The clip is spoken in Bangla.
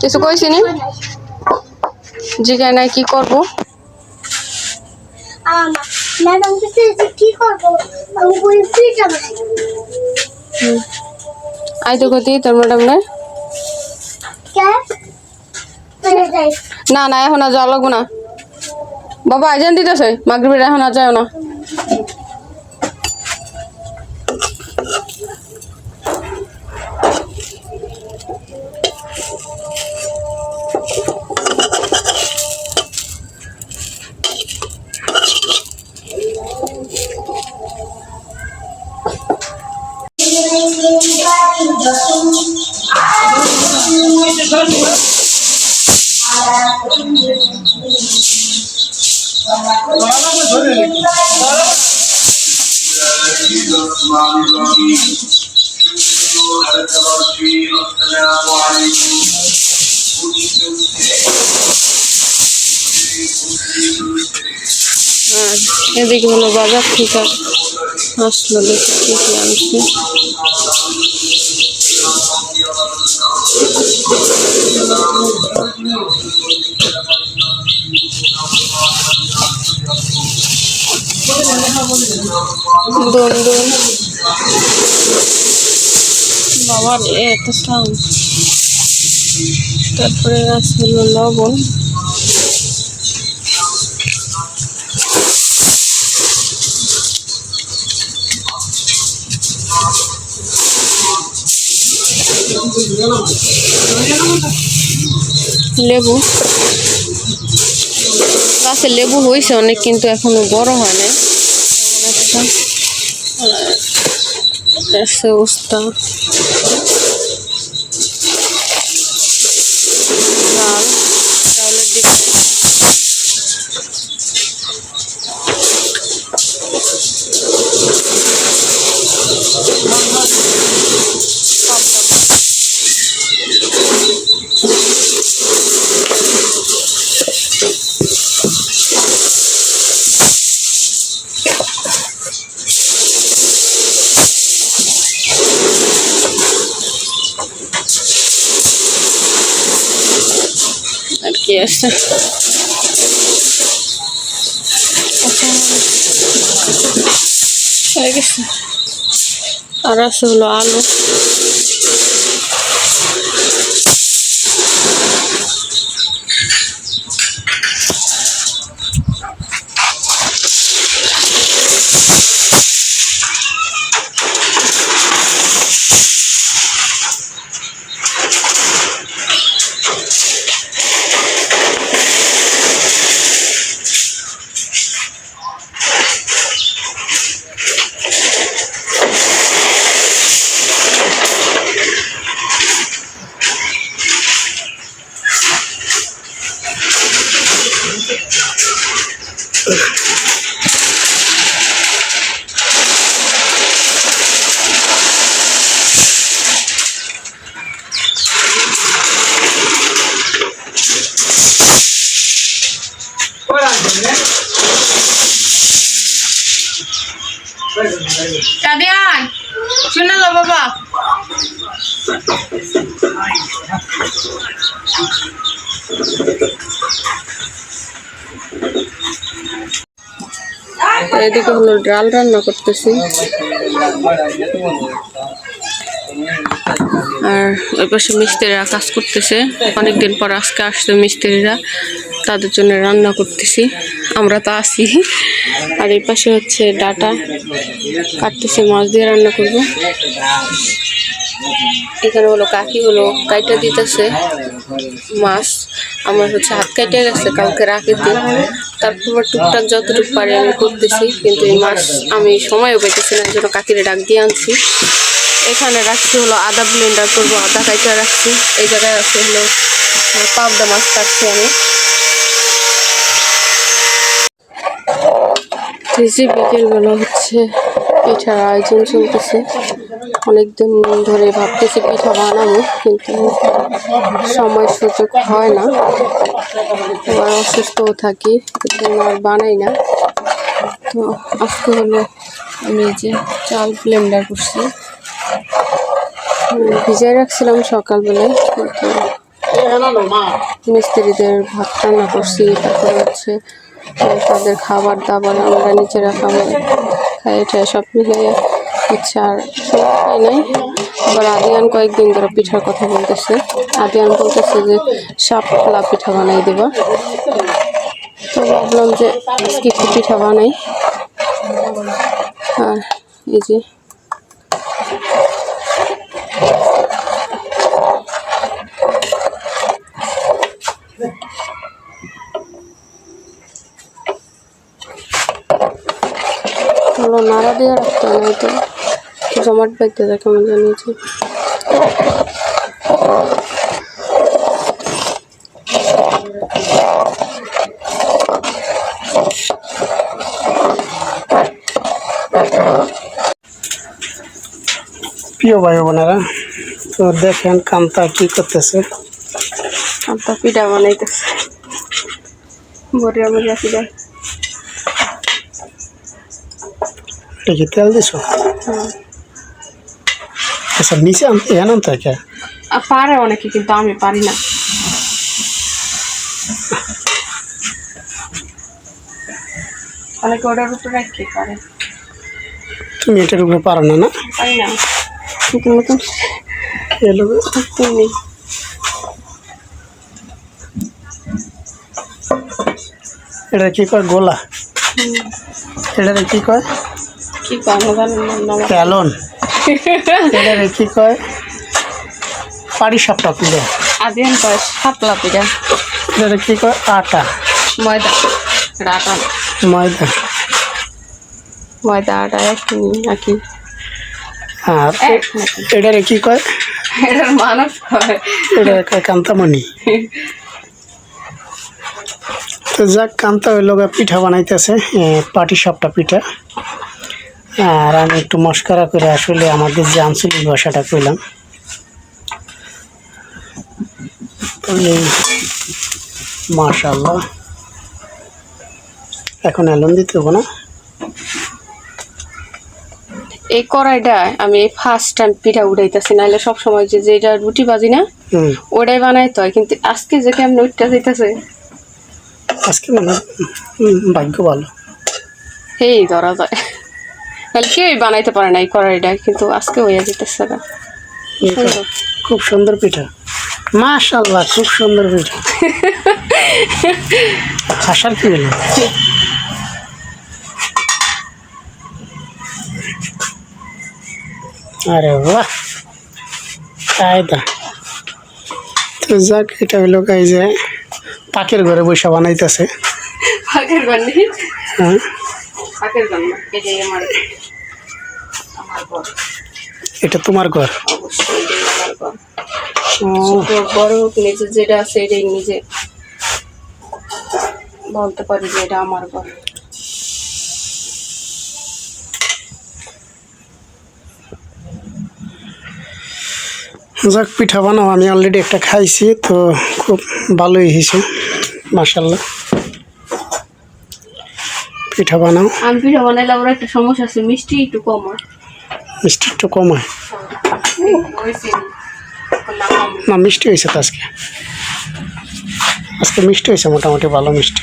কিছু কইছিনি? জিজ্ঞাসা নাই, কি করব? কি করব আমি বলি পিঠা বানাই আই তো যাই না না, এখন আর যাওয়া লাগবো না। বাবা আজান দিতেছে মাগরিবের, এখন আর না। আর এদিকে হলো বাজার থেকে আসলো দেখি কি কি আনছে দোন দোন বাবার এত সাউন্ড তারপরে আছে হলো লবণ। লেবু। গাছে লেবু হয়েছে অনেক, কিন্তু এখনও বড় হয় না তেমন একটা আর আর কি আছে হয়ে গেছে আর আছে হলো আলু কাদিয়ান শুনে লো বাবা। এদিকে হলো ডাল রান্না করতেছি। আর ওই পাশে মিস্ত্রিরা কাজ করতেছে। অনেকদিন পর আজকে আসছে মিস্ত্রিরা, তাদের জন্য রান্না করতেছি। আমরা তো আসি আর এই পাশে হচ্ছে ডাটা। কাটতেছে, মাছ দিয়ে রান্না করব। এখানে হলো কাকি হলো কাইটা দিতেছে, মাছ। আমার হচ্ছে হাত কেটে গেছে, কালকে রাখি দিন। তারপর টুকটাক যতটুকু পারি আমি করতেছি, কিন্তু এই মাছ আমি সময়ও পেতেছি না জন্য কাকিরে ডাক দিয়ে আনছি। এখানে রাখছি হলো আদা ব্লেন্ডার করব, আদা কাইটা রাখছি। এই জায়গায় আছে হলো পাবদা মাছ কাটছি আমি। বিকেলবেলা হচ্ছে পিঠার আয়োজন চলতেছে। অনেকদিন ধরে ভাবতেছি পিঠা বানাবো কিন্তু সময় সুযোগ হয় না। আবার অসুস্থও থাকি আর বানাই না। তো আজকে হলো আমি যে চাল ব্লেন্ডার করছি। হুম, ভিজাই রাখছিলাম সকালবেলায় কিন্তু মিস্ত্রিদের ভাত রান্না করছি তারপরে হচ্ছে তাদের খাবার দাবার আমরা নিজেরা খাবার খাই এটা সব মিলিয়ে আর নাই। আবার আদিয়ান কয়েকদিন ধরে পিঠার কথা বলতেছে। আদিয়ান বলতেছে যে সাপলা পিঠা বানাই দেবা। তো ভাবলাম যে, আজকে পিঠা বানাই। আর এই যে নাড়া দিয়ে রাখতে হয় তো জমাট বাইতে থাকে কেমন জানিয়েছি। প্রিয় ভাই বোনেরা তো দেখেন কান্তা কি করতেছে। আব্বা পিঠা বানাইতেছে। বড়িয়া বড়িয়া পিঠা। এটা কি তেল দিছো? হ্যাঁ। আচ্ছা নিচে আনতে এখানে আনতে হয় কে? আর পারে অনেকে কিন্তু আমি পারি না। অনেকে ওটার উপর রাখতে পারে। তুমি এটার উপরে পারো না না? পারি না। কিন্তু নতুন এলো তুমি এটা কি কয়? গোলা? এটা কি কয়? কি কারণ জানেন না আমার প্যালন। এটা কি কয়? পাড়ি সাপটা পিলে আদিয়ান কয় শাপলা পিঠা এটা কি কয়? আটা। ময়দা। আটা ময়দা। ময়দা আটা একই একই আর এক এটারে কি কয়? এটার মানুষ কয়। এটা কয় কান্তামণি। তো যাক কান্তা হইল গা পিঠা বানাইতেছে পাটি সাপটা পিঠা। আর আমি একটু মস্কারা করে আসলে আমাদের যে আঞ্চলিক ভাষাটা কইলাম। তো এই মাশাল্লাহ এখন অ্যালন দিতে হব না? এই কড়াইটা আমি ফার্স্ট টাইম পিঠা উঠাইতেছি নাহলে সব সময় যে যেটা রুটি বাজি না ওটাই বানাইতে হয়। কিন্তু আজকে যে কেমন উঠতে যেতেছে আজকে মানে ভাগ্য ভালো। এই ধরা যায়। তাহলে কেউই বানাইতে পারে না এই কড়াইটা কিন্তু আজকে হয়ে যেতেছে না খুব সুন্দর পিঠা। মাশাল্লাহ খুব সুন্দর পিঠা। হাসার কি হলো? আরে বাহ কায়দা। তো যাক এটা হলো এই যে পাকের ঘরে বসে বানাইতেছে। ফাঁকের ঘর নেই? হ্যাঁ? আমার আমার ঘর। এটা তোমার ঘর? অবশ্যই এটাই আমার ঘর। ছোট বড় হোক নিজে যেটা আছে এটাই নিজে। বলতে পারি যে এটা আমার ঘর। যাক পিঠা বানাও। আমি অলরেডি একটা খাইছি তো খুব ভালোই হয়েছে মাসাল্লাহ পিঠা বানাও। আমি পিঠা বানাইলে আমার একটা সমস্যা আছে মিষ্টি একটু কম হয়। মিষ্টি একটু কম হয়। না মিষ্টি হয়েছে তো আজকে। আজকে মিষ্টি হয়েছে মোটামুটি ভালো মিষ্টি।